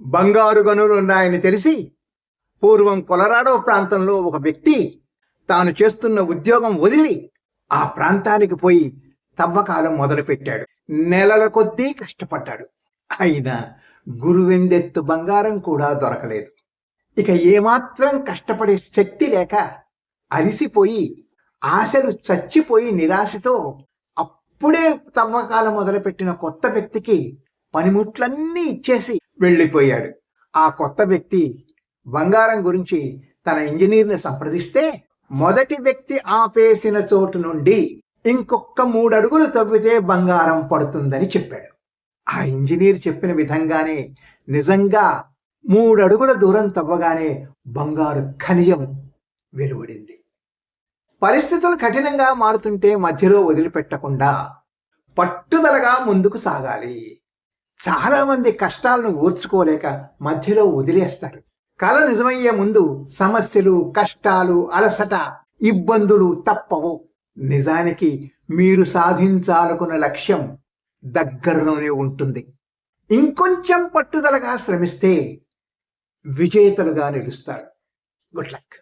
బంగారు గనులు ఉన్నాయని తెలిసి పూర్వం కొలరాడో ప్రాంతంలో ఒక వ్యక్తి తాను చేస్తున్న ఉద్యోగం వదిలి ఆ ప్రాంతానికి పోయి తవ్వకాలం మొదలుపెట్టాడు. నెలల కొద్దీ కష్టపడ్డాడు. అయినా గురువెందెత్తు బంగారం కూడా దొరకలేదు. ఇక ఏమాత్రం కష్టపడే శక్తి లేక అలిసిపోయి ఆశలు చచ్చిపోయి నిరాశతో అప్పుడే తవ్వకాలం మొదలుపెట్టిన కొత్త వ్యక్తికి పనిముట్లన్నీ ఇచ్చేసి వెళ్ళిపోయాడు. ఆ కొత్త వ్యక్తి బంగారం గురించి తన ఇంజనీర్ని సంప్రదిస్తే మొదటి వ్యక్తి ఆపేసిన చోటు నుండి ఇంకొక మూడు అడుగులు తవ్వితే బంగారం పడుతుందని చెప్పాడు. ఆ ఇంజనీర్ చెప్పిన విధంగానే నిజంగా మూడు అడుగుల దూరం తవ్వగానే బంగారు ఖనిజం వెలువడింది. పరిస్థితులు కఠినంగా మారుతుంటే మధ్యలో వదిలిపెట్టకుండా పట్టుదలగా ముందుకు సాగాలి. చాలామంది కష్టాలను ఓర్చుకోలేక మధ్యలో వదిలేస్తారు. కళ నిజమయ్యే ముందు సమస్యలు కష్టాలు అలసట ఇబ్బందులు తప్పవు. నిజానికి మీరు సాధించాలనుకున్న లక్ష్యం దగ్గరలోనే ఉంటుంది. ఇంకొంచెం పట్టుదలగా శ్రమిస్తే విజేతలుగా నిలుస్తారు. Good luck.